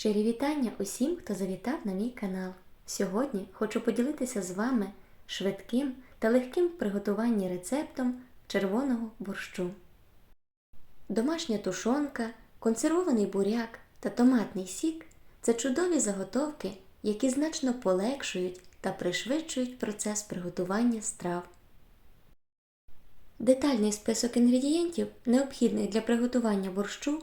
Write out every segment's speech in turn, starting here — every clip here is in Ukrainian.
Щирі вітання усім, хто завітав на мій канал. Сьогодні хочу поділитися з вами швидким та легким приготуванні рецептом червоного борщу. Домашня тушонка, консервований буряк та томатний сік це чудові заготовки, які значно полегшують та пришвидшують процес приготування страв. Детальний список інгредієнтів, необхідних для приготування борщу,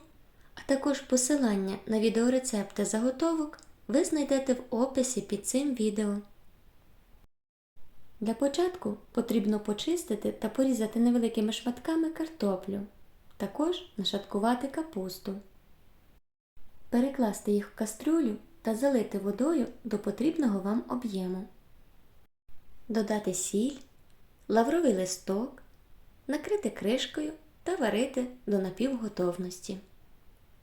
а також посилання на відеорецепти заготовок ви знайдете в описі під цим відео. Для початку потрібно почистити та порізати невеликими шматками картоплю, також нашаткувати капусту, перекласти їх в кастрюлю та залити водою до потрібного вам об'єму, додати сіль, лавровий листок, накрити кришкою та варити до напівготовності.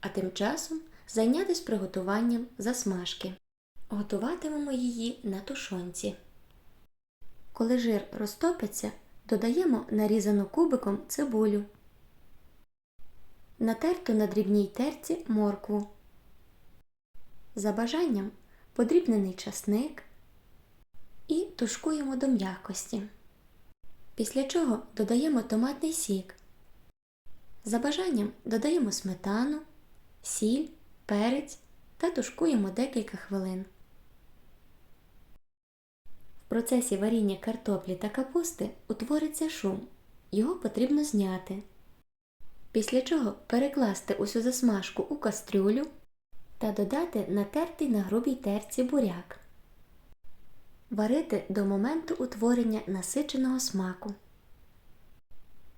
А тим часом зайнятися приготуванням засмажки. Готуватимемо її на тушонці. Коли жир розтопиться, додаємо нарізану кубиком цибулю, натерту на дрібній терці моркву. За бажанням подрібнений часник і тушкуємо до м'якості. Після чого додаємо томатний сік. За бажанням додаємо сметану, сіль, перець та тушкуємо декілька хвилин. В процесі варіння картоплі та капусти утвориться шум. Його потрібно зняти. Після чого перекласти усю засмажку у кастрюлю та додати натертий на грубій терці буряк. Варити до моменту утворення насиченого смаку.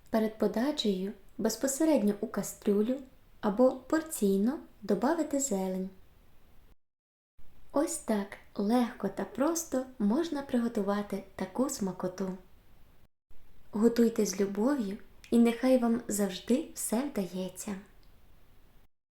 Перед подачею безпосередньо у кастрюлю або порційно додати зелень. Ось так легко та просто можна приготувати таку смакоту. Готуйте з любов'ю і нехай вам завжди все вдається.